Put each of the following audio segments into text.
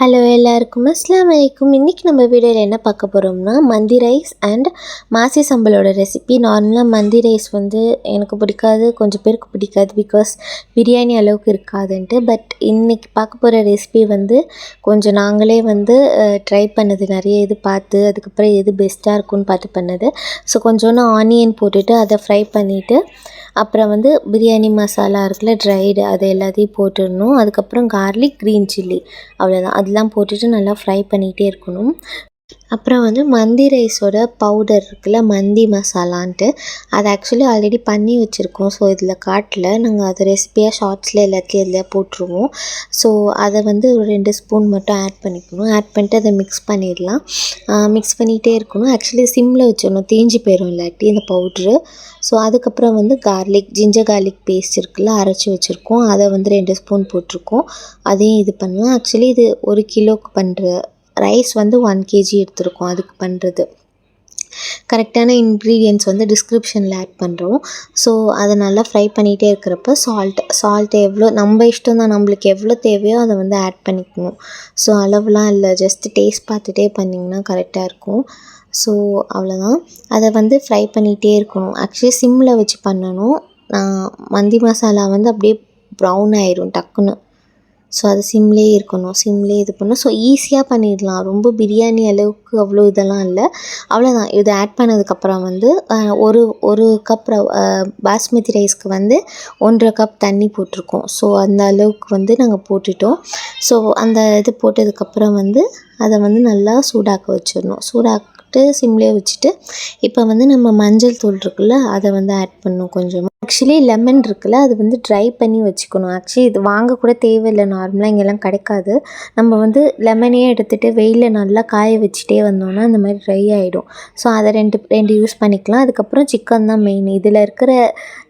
Hello எல்லாருக்கும். அஸ்லாம் வலைக்கும். இன்றைக்கி நம்ம வீடியோவில் என்ன பார்க்க போகிறோம்னா மந்தி ரைஸ் அண்ட் மாசி சம்பளோட ரெசிபி நார்மலாக மந்தி ரைஸ் வந்து எனக்கு பிடிக்காது கொஞ்சம் பேருக்கு பிடிக்காது பிகாஸ் பிரியாணி அளவுக்கு இருக்காதுன்ட்டு. பட் இன்றைக்கி பார்க்க போகிற ரெசிபி வந்து கொஞ்சம் நாங்களே வந்து ட்ரை பண்ணது. நிறைய இது பார்த்து அதுக்கப்புறம் எது பெஸ்ட்டாக இருக்கும்னு பார்த்து பண்ணது. ஸோ கொஞ்சோண்டு ஆனியன் போட்டுட்டு அதை ஃப்ரை பண்ணிவிட்டு அப்புறம் வந்து பிரியாணி மசாலா இருக்குல்ல ட்ரைடு அது எல்லாத்தையும் போட்டுடணும். அதுக்கப்புறம் கார்லிக் க்ரீன் சில்லி அவ்வளோதான் அதெல்லாம் போட்டுட்டு நல்லா ஃப்ரை பண்ணிகிட்டே இருக்கணும். அப்புறம் வந்து மந்தி ரைஸோட பவுடர் இருக்குல்ல மந்தி மசாலான்ட்டு. அது ஆக்சுவலி ஆல்ரெடி பண்ணி வச்சுருக்கோம். ஸோ இதில் காட்டில் நாங்கள் அது ரெசிபியாக ஷார்ட்ஸில் எல்லாத்தையும் இதில் போட்டுருவோம். ஸோ அதை வந்து ஒரு ரெண்டு ஸ்பூன் மட்டும் ஆட் பண்ணிக்கணும். ஆட் பண்ணிட்டு அதை மிக்ஸ் பண்ணிடலாம். மிக்ஸ் பண்ணிகிட்டே இருக்கணும். ஆக்சுவலி சிம்மில் வச்சிடணும். தேஞ்சி போயிடும் இல்லாட்டி இந்த பவுட்ரு. ஸோ அதுக்கப்புறம் வந்து கார்லிக் ஜிஞ்சர் கார்லிக் பேஸ்ட் இருக்குல்ல அரைச்சி வச்சுருக்கோம். அதை வந்து ரெண்டு ஸ்பூன் போட்டிருக்கோம். அதையும் இது பண்ணலாம். ஆக்சுவலி இது ஒரு கிலோக்கு பண்ணுற ரைஸ் வந்து ஒன் கேஜி எடுத்துருக்கோம். அதுக்கு பண்ணுறது கரெக்டான இன்க்ரீடியன்ஸ் வந்து டிஸ்கிரிப்ஷனில் ஆட் பண்ணுறோம் ஸோ அதை நல்லா ஃப்ரை பண்ணிகிட்டே இருக்கிறப்ப சால்ட் சால்ட் எவ்வளோ நம்ம இஷ்டம் தான் நம்மளுக்கு எவ்வளோ தேவையோ அதை வந்து ஆட் பண்ணிக்கணும். ஸோ அளவுலாம் இல்லை. ஜஸ்ட் டேஸ்ட் பார்த்துட்டே பண்ணிங்கன்னா கரெக்டாக இருக்கும். ஸோ அவ்வளோதான் அதை வந்து ஃப்ரை பண்ணிகிட்டே இருக்கணும். ஆக்சுவலி சிம்மில் வச்சு பண்ணணும். மந்தி மசாலா வந்து அப்படியே ப்ரௌன் ஆயிரும் டக்குன்னு. ஸோ அது சிம்லேயே இருக்கணும் சிம்லேயே இது பண்ணணும். ஸோ ஈஸியாக பண்ணிடலாம். ரொம்ப பிரியாணி அளவுக்கு அவ்வளோ இதெல்லாம் இல்லை. அவ்வளோதான் இது ஆட் பண்ணதுக்கப்புறம் வந்து ஒரு ஒரு கப் பாஸ்மதி ரைஸ்க்கு வந்து ஒன்றரை கப் தண்ணி போட்டிருக்கோம். ஸோ அந்த அளவுக்கு வந்து நாங்கள் போட்டுட்டோம். ஸோ அந்த இது போட்டதுக்கப்புறம் வந்து அதை வந்து நல்லா சூடாக்க வச்சிடணும். சூடாக்கிட்டு சிம்லேயே வச்சுட்டு இப்போ வந்து நம்ம மஞ்சள் தூள் இருக்குல்ல அதை வந்து ஆட் பண்ணணும் கொஞ்சமாக ஆக்சுவலி லெமன் இருக்குல்ல அது வந்து ட்ரை பண்ணி வச்சுக்கணும். ஆக்சுவலி இது வாங்க கூட தேவையில்லை. நார்மலாக இங்கெல்லாம் கிடைக்காது. நம்ம வந்து லெமனே எடுத்துகிட்டு வெயிலில் நல்லா காய வச்சுட்டே வந்தோம்னா அந்த மாதிரி ட்ரை ஆகிடும் ஸோ அதை ரெண்டு ரெண்டு யூஸ் பண்ணிக்கலாம். அதுக்கப்புறம் சிக்கன் தான் மெயின் இதில் இருக்கிற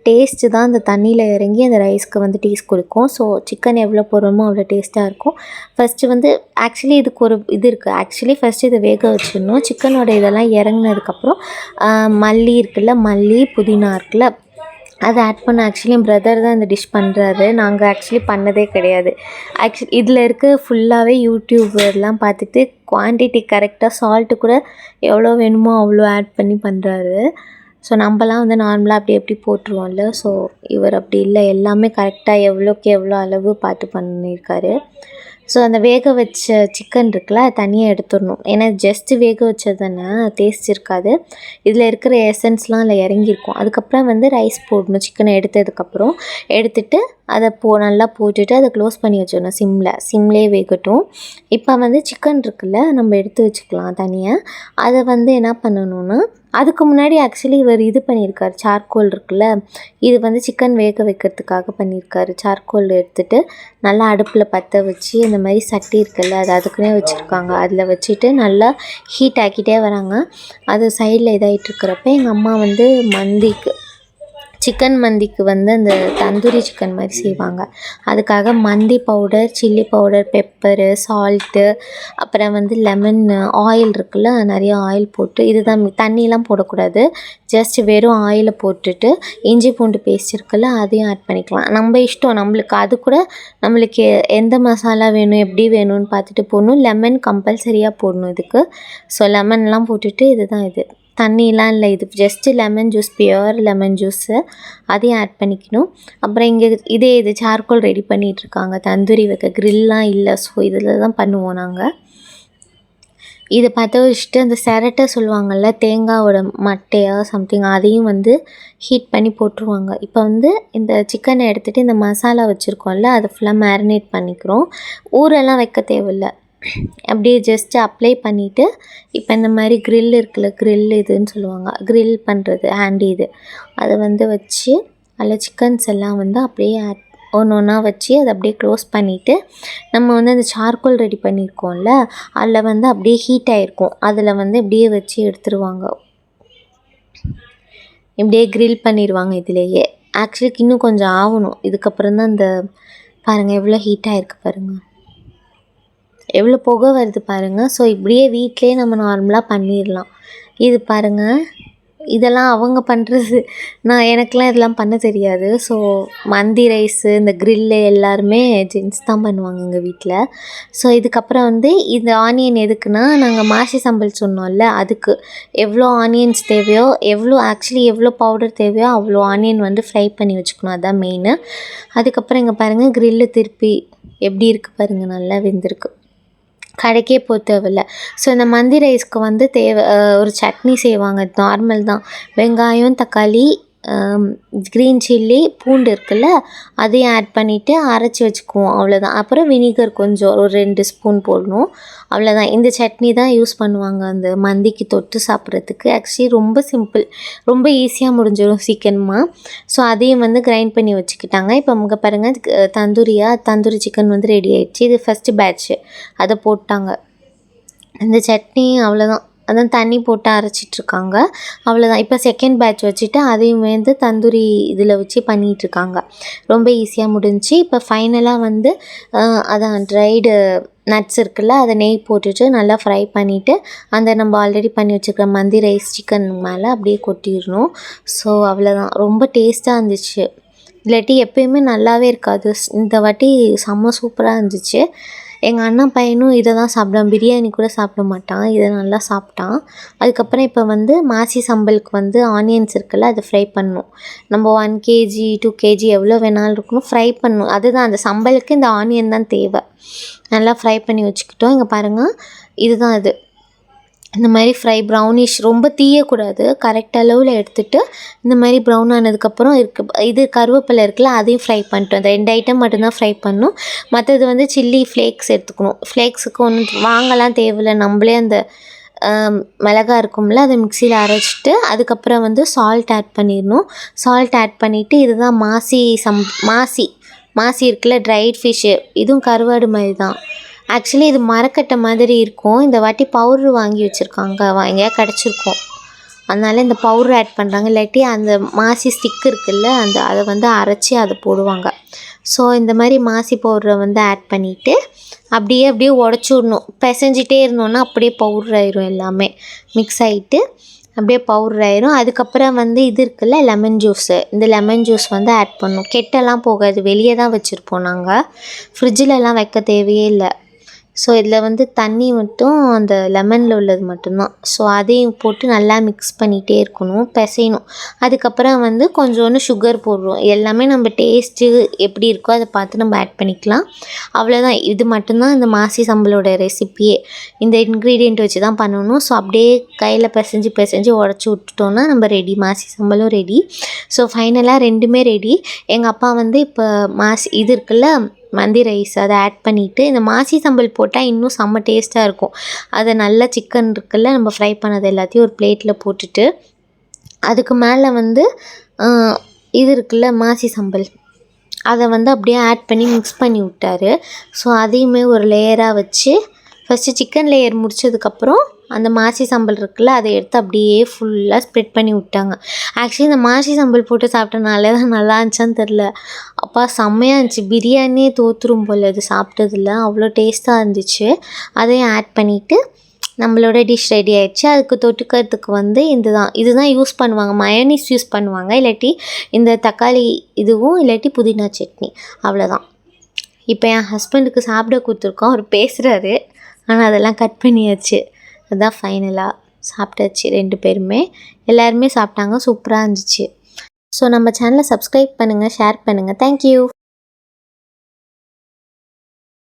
டேஸ்ட்டு தான் அந்த தண்ணியில் இறங்கி அந்த ரைஸ்க்கு வந்து டேஸ்ட் கொடுக்கும். ஸோ சிக்கன் எவ்வளோ போடுறோமோ அவ்வளோ டேஸ்ட்டாக இருக்கும். ஃபஸ்ட்டு வந்து ஆக்சுவலி இதுக்கு ஒரு இது இருக்குது ஆக்சுவலி ஃபஸ்ட்டு இதை வேக வச்சிடணும். சிக்கனோட இதெல்லாம் இறங்கினதுக்கப்புறம் மல்லி இருக்குல்ல மல்லி புதினா இருக்குல்ல அதை ஆட் பண்ண ஆக்சுவலி என் பிரதர் தான் இந்த டிஷ் பண்ணுறாரு நாங்கள் ஆக்சுவலி பண்ணதே கிடையாது. ஆக்சுவலி இதில் இருக்க ஃபுல்லாகவே யூடியூபர்லாம் பார்த்துட்டு குவான்டிட்டி கரெக்டாக சால்ட்டு கூட எவ்வளோ வேணுமோ அவ்வளோ ஆட் பண்ணி பண்ணுறாரு ஸோ நம்மலாம் வந்து நார்மலாக அப்படி எப்படி போட்டுருவோம்ல? ஸோ இவர் அப்படி இல்லை. எல்லாமே கரெக்டாக எவ்வளோக்கு எவ்வளோ அளவு பார்த்து பண்ணியிருக்காரு ஸோ அந்த வேக வச்ச சிக்கன் இருக்குல்ல தனியாக எடுத்துடணும். ஏன்னா ஜஸ்ட்டு வேக வச்சதுன்னா டேஸ்ட் இருக்காது. இதில் இருக்கிற எசன்ஸ்லாம் அதில் இறங்கியிருக்கும். அதுக்கப்புறம் வந்து ரைஸ் போடணும் சிக்கனை எடுத்ததுக்கப்புறம். எடுத்துட்டு அதை போ நல்லா போட்டுட்டு அதை க்ளோஸ் பண்ணி வச்சிடணும் சிம்மில் சிம்லேயே வேகட்டும். இப்போ வந்து சிக்கன் இருக்குல்ல நம்ம எடுத்து வச்சுக்கலாம் தனியாக அதை வந்து என்ன பண்ணணும்னா அதுக்கு முன்னாடி ஆக்சுவலி இவர் இது பண்ணியிருக்காரு சார்கோல் இருக்குல்ல இது வந்து சிக்கன் வேக வைக்கிறதுக்காக பண்ணியிருக்காரு. சார்கோல் எடுத்துகிட்டு நல்லா அடுப்பில் பற்ற வச்சு இந்த மாதிரி சட்டி இருக்குல்ல அது அதுக்குன்னே வச்சுருக்காங்க. அதில் வச்சுட்டு நல்லா ஹீட் ஆக்கிட்டே வராங்க. அது சைடில் இதாகிட்டு இருக்கிறப்ப எங்கள் அம்மா வந்து மந்திக்கு சிக்கன் மந்திக்கு வந்து அந்த தந்தூரி சிக்கன் மாதிரி செய்வாங்க. அதுக்காக மந்தி powder chilli powder pepper salt அப்புறம் வந்து லெமன் ஆயில் இருக்குல்ல நிறைய ஆயில் போட்டு இதுதான் தண்ணியெலாம் போடக்கூடாது. ஜஸ்ட் வெறும் ஆயிலை போட்டுட்டு இஞ்சி பூண்டு பேஸ்ட் இருக்குல்ல அதையும் ஆட் பண்ணிக்கலாம். நம்ம இஷ்டம் நம்மளுக்கு அது கூட நம்மளுக்கு எந்த மசாலா வேணும் எப்படி வேணும்னு பார்த்துட்டு போடணும். லெமன் கம்பல்சரியாக போடணும் இதுக்கு. ஸோ லெமன்லாம் போட்டுட்டு இதுதான் இது. தண்ணிலாம் இல்லை. இது just lemon juice pure lemon juice அதையும் ஆட் பண்ணிக்கணும். அப்புறம் இங்கே இதே இது சார்கோல் ரெடி பண்ணிகிட்ருக்காங்க தந்தூரி வைக்க க்ரில்லாம் இல்லை. ஸோ இதில் தான் பண்ணுவோம் நாங்கள் இதை பற்ற வச்சுட்டு அந்த சிரட்டை சொல்லுவாங்கள்ல தேங்காவோட மட்டையாக சம்திங் அதையும் வந்து ஹீட் பண்ணி போட்டுருவாங்க. இப்போ வந்து இந்த சிக்கனை எடுத்துகிட்டு இந்த மசாலா வச்சுருக்கோம்ல அதை ஃபுல்லாக மேரினேட் பண்ணிக்கிறோம். ஊரெல்லாம் வைக்க தேவையில்லை. அப்படியே ஜஸ்ட்டு அப்ளை பண்ணிவிட்டு இப்போ இந்த மாதிரி க்ரில் இருக்குல்ல க்ரில் இதுன்னு சொல்லுவாங்க. க்ரில் பண்ணுறது ஹேண்டி இது. அதை வந்து வச்சு அதில் சிக்கன்ஸ் எல்லாம் வந்து அப்படியே ஆட் ஒன்று ஒன்றா வச்சு அதை அப்படியே க்ளோஸ் பண்ணிவிட்டு நம்ம வந்து அந்த சார்கோல் ரெடி பண்ணியிருக்கோம்ல அதில் வந்து அப்படியே ஹீட் ஆகிருக்கும் அதில் வந்து இப்படியே வச்சு எடுத்துருவாங்க. இப்படியே க்ரில் பண்ணிடுவாங்க இதுலேயே. ஆக்சுவலி இன்னும் கொஞ்சம் ஆகணும். இதுக்கப்புறம் தான் அந்த பாருங்கள் எவ்வளோ ஹீட் ஆகிருக்கு பாருங்கள் எவ்வளோ புகை வருது பாருங்கள் ஸோ இப்படியே வீட்டிலே நம்ம நார்மலாக பண்ணிடலாம். இது பாருங்கள் இதெல்லாம் அவங்க பண்ணுறது நான் எனக்கெலாம் இதெல்லாம் பண்ண தெரியாது. ஸோ மந்தி ரைஸு இந்த க்ரில்லு எல்லாருமே ஜென்ஸ் தான் பண்ணுவாங்க எங்கள் வீட்டில் ஸோ இதுக்கப்புறம் வந்து இந்த ஆனியன் எதுக்குன்னா நாங்கள் மாசி சம்பல் சொன்னோம்ல அதுக்கு எவ்வளோ ஆனியன்ஸ் தேவையோ எவ்வளோ ஆக்சுவலி எவ்வளோ பவுடர் தேவையோ அவ்வளோ ஆனியன் வந்து ஃப்ரை பண்ணி வச்சுக்கணும். அதுதான் மெயினு அதுக்கப்புறம் இங்கே பாருங்கள் க்ரில்லு திருப்பி எப்படி இருக்குது பாருங்கள் நல்லா வெந்திருக்கு. கடைக்கே போக தேவையில்ல. ஸோ இந்த மந்தி ரைஸ்க்கு வந்து தேவை ஒரு சட்னி செய்வாங்க. நார்மல் தான். வெங்காயம் தக்காளி க்ரீன் சில்லி பூண்டு இருக்குல்ல அதையும் ஆட் பண்ணிவிட்டு அரைச்சி வச்சுக்குவோம். அவ்வளோதான் அப்புறம் வினிகர் கொஞ்சம் ஒரு ரெண்டு ஸ்பூன் போடணும். அவ்வளோதான் இந்த சட்னி தான் யூஸ் பண்ணுவாங்க. அந்த மந்திக்கு தொட்டு சாப்பிட்றதுக்கு. ஆக்சுவலி ரொம்ப சிம்பிள் ரொம்ப ஈஸியாக முடிஞ்சிடும் சீக்கிரமாக ஸோ அதையும் வந்து கிரைண்ட் பண்ணி வச்சுக்கிட்டாங்க. இப்போ அவங்க பாருங்கள் தந்தூரியாக தந்தூரி சிக்கன் வந்து ரெடி ஆகிடுச்சு இது ஃபஸ்ட்டு பேட்ச்சு அதை போட்டாங்க. இந்த சட்னி அவ்வளோதான் அதான் தண்ணி போட்டு அரைச்சிட்ருக்காங்க. அவ்வளோதான் இப்போ செகண்ட் பேட்ச் வச்சுட்டு அதையும் வந்து தந்தூரி இதில் வச்சு பண்ணிகிட்ருக்காங்க ரொம்ப ஈஸியாக முடிஞ்சுச்சு. இப்போ ஃபைனலாக வந்து அதான் ட்ரைடு நட்ஸ் இருக்குல்ல அதை நெய் போட்டுட்டு நல்லா ஃப்ரை பண்ணிவிட்டு அந்த நம்ம ஆல்ரெடி பண்ணி வச்சுருக்க மந்தி ரைஸ் சிக்கன் மேலே அப்படியே கொட்டிடணும். ஸோ அவ்வளோதான் ரொம்ப டேஸ்ட்டாக இருந்துச்சு. இல்லாட்டி எப்பயுமே நல்லாவே இருக்காது. இந்த வாட்டி செம்ம சூப்பராக இருந்துச்சு. எங்கள் அண்ணன் பையனும் இதை தான் சாப்பிடுவான் பிரியாணி கூட சாப்பிட மாட்டான். இதை நல்லா சாப்பிட்டான். அதுக்கப்புறம் இப்போ வந்து மாசி சம்பலுக்கு வந்து ஆனியன்ஸ் இருக்குல்ல அதை ஃப்ரை பண்ணணும் நம்ம ஒன் கேஜி டூ கேஜி எவ்வளோ வேணாலும் இருக்கணும். ஃப்ரை பண்ணணும் அதுதான் அந்த சம்பலுக்கு இந்த ஆனியன் தான் தேவை. நல்லா ஃப்ரை பண்ணி வச்சுக்கிட்டோம். இங்கே பாருங்கள் இதுதான் இது. இந்த மாதிரி ஃப்ரை ப்ரௌனிஷ் ரொம்ப தீயக்கூடாது. கரெக்ட் அளவில் எடுத்துகிட்டு இந்த மாதிரி ப்ரௌன் ஆனதுக்கப்புறம் இருக்கு இது கருவேப்பிலை இருக்குல்ல அதையும் ஃப்ரை பண்ணிட்டு அந்த ரெண்டு ஐட்டம் மட்டும்தான் ஃப்ரை பண்ணணும் மற்றது வந்து சில்லி ஃப்ளேக்ஸ் எடுத்துக்கணும். ஃப்ளேக்ஸுக்கு ஒன்றும் வாங்கலாம் தேவையில்லை. நம்மளே அந்த மிளகா இருக்கும்ல அதை மிக்சியில் அரைச்சிட்டு அதுக்கப்புறம் வந்து சால்ட் ஆட் பண்ணிடணும். சால்ட் ஆட் பண்ணிவிட்டு இதுதான் மாசி சம் மாசி மாசி இருக்குல்ல ட்ரைட் ஃபிஷ்ஷு இதுவும் கருவாடு மாதிரி தான். ஆக்சுவலி இது மரக்கட்டை மாதிரி இருக்கும். இந்த வாட்டி பவுட்ரு வாங்கி வச்சுருக்காங்க. எங்கேயா கிடச்சிருக்கும். அதனால இந்த பவுட்ரு ஆட் பண்ணுறாங்க இல்லாட்டி அந்த மாசி ஸ்டிக் இருக்குல்ல அந்த அதை வந்து அரைச்சி அதை போடுவாங்க. ஸோ இந்த மாதிரி மாசி பவுடரை வந்து ஆட் பண்ணிவிட்டு அப்படியே அப்படியே உடச்சி விடணும். பிசைஞ்சிட்டே இருந்தோன்னா அப்படியே பவுட்ரு ஆயிரும் எல்லாமே. மிக்ஸ் ஆகிட்டு அப்படியே பவுடர் ஆயிரும். அதுக்கப்புறம் வந்து இது இருக்குல்ல லெமன் ஜூஸு இந்த லெமன் ஜூஸ் வந்து ஆட் பண்ணணும். கெட்டெல்லாம் போகாது. வெளியே தான் வச்சுருப்போம் நாங்கள் ஃப்ரிட்ஜிலலாம் வைக்க தேவையே இல்லை. ஸோ இதில் வந்து தண்ணி மட்டும் அந்த லெமனில் உள்ளது மட்டும்தான். ஸோ அதையும் போட்டு நல்லா மிக்ஸ் பண்ணிகிட்டே இருக்கணும் பிசையணும். அதுக்கப்புறம் வந்து கொஞ்சோண்டு சுகர் போடுறோம். எல்லாமே நம்ம டேஸ்ட்டு எப்படி இருக்கோ அதை பார்த்து நம்ம ஆட் பண்ணிக்கலாம். அவ்வளோதான் இது மட்டும்தான் இந்த மாசி சம்பளோட ரெசிப்பியே இந்த இன்க்ரீடியண்ட் வச்சு தான் பண்ணணும். ஸோ அப்படியே கையில் பிசைஞ்சு பிசைஞ்சு உடச்சி விட்டுட்டோன்னா நம்ம ரெடி மாசி சம்பளம் ரெடி ஸோ ஃபைனலாக ரெண்டுமே ரெடி எங்கள் அப்பா வந்து இப்போ மாசி இது இருக்குல்ல மந்தி ரைஸ் அதை ஆட் பண்ணிவிட்டு இந்த மாசி சம்பல் போட்டால் இன்னும் செம்ம டேஸ்ட்டாக இருக்கும். அதை நல்லா சிக்கன் இருக்குல்ல நம்ம ஃப்ரை பண்ணது எல்லாத்தையும் ஒரு பிளேட்டில் போட்டுட்டு அதுக்கு மேலே வந்து இது இருக்குல்ல மாசி சம்பல். அதை வந்து அப்படியே ஆட் பண்ணி மிக்ஸ் பண்ணி விட்டாரு. ஸோ அதையுமே ஒரு லேயராக வச்சு ஃபஸ்ட்டு சிக்கன் லேயர் முடிச்சதுக்கப்புறம் அந்த மாசி சம்பல் இருக்குல்ல அதை எடுத்து அப்படியே ஃபுல்லாக ஸ்ப்ரெட் பண்ணி விட்டாங்க. ஆக்சுவலி இந்த மாசி சம்பல் போட்டு சாப்பிட்டனால தான் நல்லா இருந்துச்சான்னு தெரில அப்பா செம்மையாக இருந்துச்சு. பிரியாணியே தோற்றுரும் போல் இது சாப்பிட்டதில்ல அவ்வளோ டேஸ்ட்டாக இருந்துச்சு. அதையும் ஆட் பண்ணிவிட்டு நம்மளோட டிஷ் ரெடி ஆயிடுச்சு. அதுக்கு தொட்டுக்கிறதுக்கு வந்து இதுதான். இதுதான் யூஸ் பண்ணுவாங்க. மயோனிஸ் யூஸ் பண்ணுவாங்க. இல்லாட்டி இந்த தக்காளி இதுவும் இல்லாட்டி புதினா சட்னி. அவ்வளோதான் இப்போ என் ஹஸ்பண்டுக்கு சாப்பிட கொடுத்துருக்கோம். அவர் பேசுகிறாரு ஆனால் அதெல்லாம் கட் பண்ணியாச்சு. அதுதான் ஃபைனலாக சாப்பிட்டாச்சு ரெண்டு பேருமே. எல்லாருமே சாப்பிட்டாங்க சூப்பராக இருந்துச்சு. ஸோ நம்ம சேனலை சப்ஸ்கிரைப் பண்ணுங்கள் ஷேர் பண்ணுங்கள் தேங்க்யூ